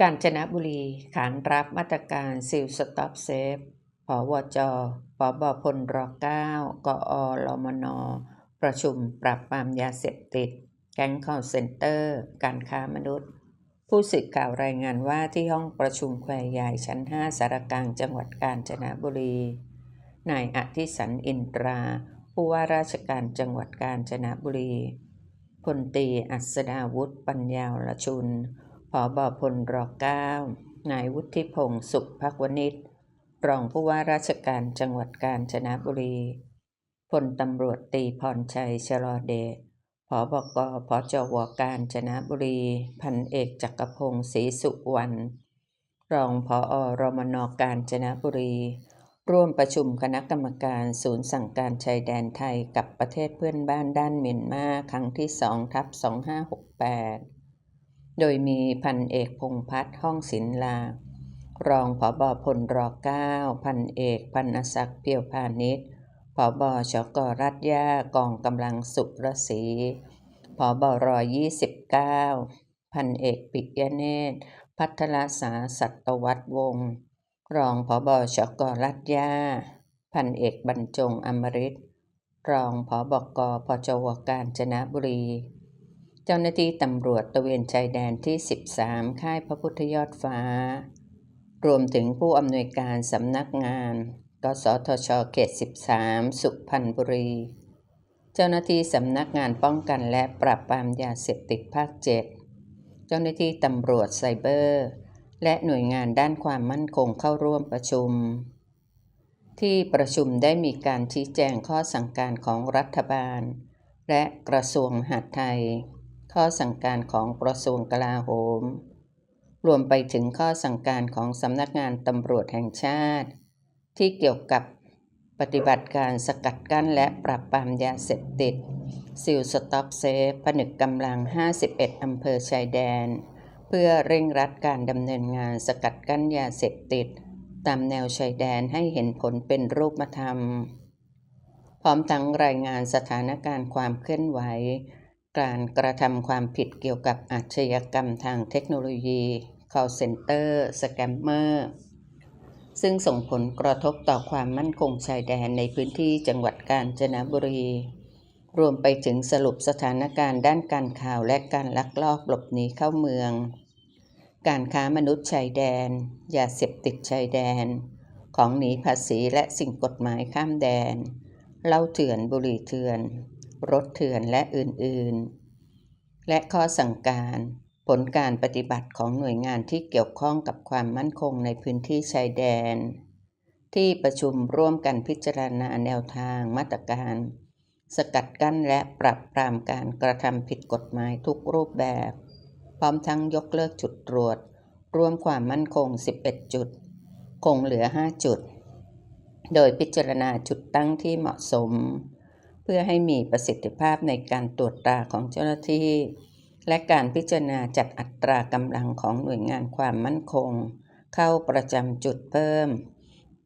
กาญจนบุรีขานรับมาตรการซิลสต็อปเซฟผวจปบพลร9กอลมน ประชุมปรับปรามยาเสพติด แก๊งคอลเซ็นเตอร์ การค้ามนุษย์ ผู้สื่อข่าวรายงานว่าที่ห้องประชุมแควใหญ่ชั้น 5 สารกลางจังหวัดกาญจนบุรี นายอธิสันอินตรา ผู้ว่าราชการจังหวัดกาญจนบุรีพลตีอัศดาวุฒิปัญญาลชุน อบอพลรอเก้านายวุฒิพงศ์สุขพักวณิชรองผู้ว่าราชการจังหวัดกาญจนบุรีพลตำรวจตีพรชัยชลอเดชผอบกพจวกาญจนบุรี พันเอกจักรพงศ์ศรีสุวรรณ รองผอรมนกาญจนบุรี ร่วมประชุมคณะกรรมการศูนย์สั่งการชายแดนไทยกับประเทศเพื่อนบ้านด้านเมียนมาครั้งที่2ทับ2568 โดยมีพันเอกพงพัฒน์ห้องศิลารองผอบอพลรเก้าพันเอกพันศักดิ์เพียวพาณิชย์ผอบอชกรัฐยากองกำลังสุรศรีผอบอรอยี่สิบเก้าพันเอกปิยเนตร พัทรสาสัตวัตวงศ์รองผอบอชกรัฐยา พันเอกบรรจงอมริตรองผอบกพจวการจนบุรี เจ้าหน้าที่ตำรวจตะเวนชายแดนที่ 13 ค่ายพระพุทธยอดฟ้า รวมถึงผู้อำนวยการสำนักงานกสทชเขต 13 สุพรรณบุรี เจ้าหน้าที่สำนักงานป้องกันและปราบปรามยาเสพติดภาค 7 เจ้าหน้าที่ตำรวจไซเบอร์ และหน่วยงานด้านความมั่นคงเข้าร่วมประชุม ที่ประชุมได้มีการชี้แจงข้อสั่งการของรัฐบาล และกระทรวงมหาดไทย ข้อสั่งการของกระทรวงกลาโหม รวมไปถึงข้อสั่งการของสำนักงานตำรวจแห่งชาติ ที่เกี่ยวกับปฏิบัติการสกัดกั้นและปราบปรามยาเสพติดซิลสต็อปเซฟผนึกกำลัง 51 อำเภอชายแดน เพื่อเร่งรัดการดำเนินงานสกัดกั้นยาเสพติด ตามแนวชายแดนให้เห็นผลเป็นรูปธรรม พร้อมทั้งรายงานสถานการณ์ความเคลื่อนไหว การกระทำความผิดเกี่ยวกับอาชญากรรมทางเทคโนโลยี call center สแกมเมอร์ซึ่งส่งผลกระทบต่อความมั่นคงชายแดนในพื้นที่จังหวัดกาญจนบุรี รวมไปถึงสรุปสถานการณ์ด้านการข่าวและการลักลอบหลบหนีเข้าเมือง การค้ามนุษย์ชายแดน ยาเสพติดชายแดน ของหนีภาษีและสิ่งกฎหมายข้ามแดน เล่าเถื่อนบุหรี่เถื่อน รถเถื่อนและอื่นๆ และข้อสั่งการผลการปฏิบัติของหน่วยงานที่เกี่ยวข้องกับความมั่นคงในพื้นที่ชายแดน ที่ประชุมร่วมกันพิจารณาแนวทางมาตรการ สกัดกั้นและปรับปรามการกระทำผิดกฎหมายทุกรูปแบบ พร้อมทั้งยกเลิกจุดตรวจ ร่วมความมั่นคง 11 จุด คงเหลือ 5 จุด โดยพิจารณาจุดตั้งที่เหมาะสม เพื่อให้มีประสิทธิภาพในการตรวจตราของเจ้าหน้าที่ และการพิจารณาจัดอัตรากำลังของหน่วยงานความมั่นคง เข้าประจำจุดเพิ่ม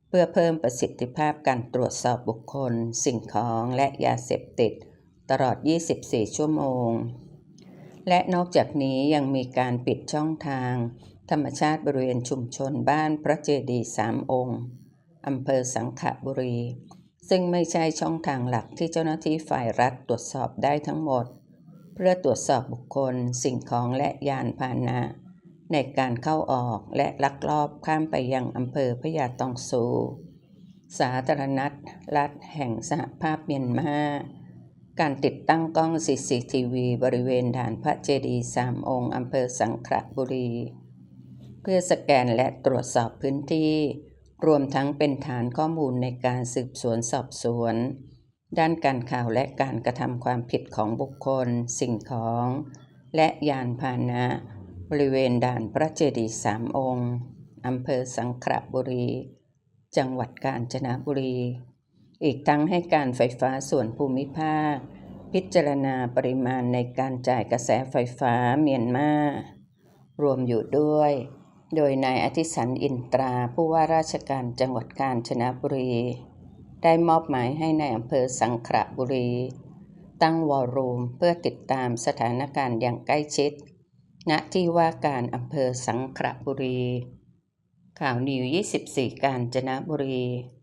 เพื่อเพิ่มประสิทธิภาพการตรวจสอบบุคคล สิ่งของและยาเสพติด ตลอด 24 ชั่วโมง และนอกจากนี้ยังมีการปิดช่องทาง ธรรมชาติบริเวณชุมชนบ้านพระเจดีย์สามองค์อำเภอสังขบุรี ซึ่งไม่ใช่ช่องทางหลักที่เจ้าหน้าที่ฝ่ายรัฐตรวจสอบได้ทั้งหมด เพื่อตรวจสอบบุคคล สิ่งของและยานพาหนะ ในการเข้าออกและลักลอบข้ามไปยังอำเภอพยาตองสู สาธารณรัฐแห่งสหภาพเมียนมาการติดตั้งกล้อง CCTV บริเวณด่านพระเจดีย์สามองค์อำเภอสังขละบุรี เพื่อสแกนและตรวจสอบพื้นที่ รวมทั้งเป็นฐานข้อมูลในการสืบสวนสอบสวน ด้านการข่าวและการกระทำความผิดของบุคคล สิ่งของ และยานพาหนะ บริเวณด่านพระเจดีย์สามองค์อำเภอสังขละบุรี จังหวัดกาญจนบุรี อีกทั้งให้การไฟฟ้าส่วนภูมิภาค พิจารณาปริมาณในการจ่ายกระแสไฟฟ้าเมียนมา รวมอยู่ด้วย โดยนายอธิสันอินตราผู้ว่าราชการจังหวัดกาญจนบุรี ได้มอบหมายให้ในอำเภอสังขละบุรี ตั้งวอลลุ่มเพื่อติดตามสถานการณ์อย่างใกล้ชิด ณที่ว่าการอำเภอสังขละบุรี ข่าวนิว 24 กาญจนบุรี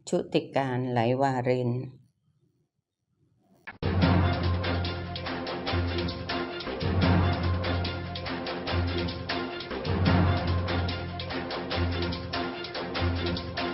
ชุติการไหลวาริน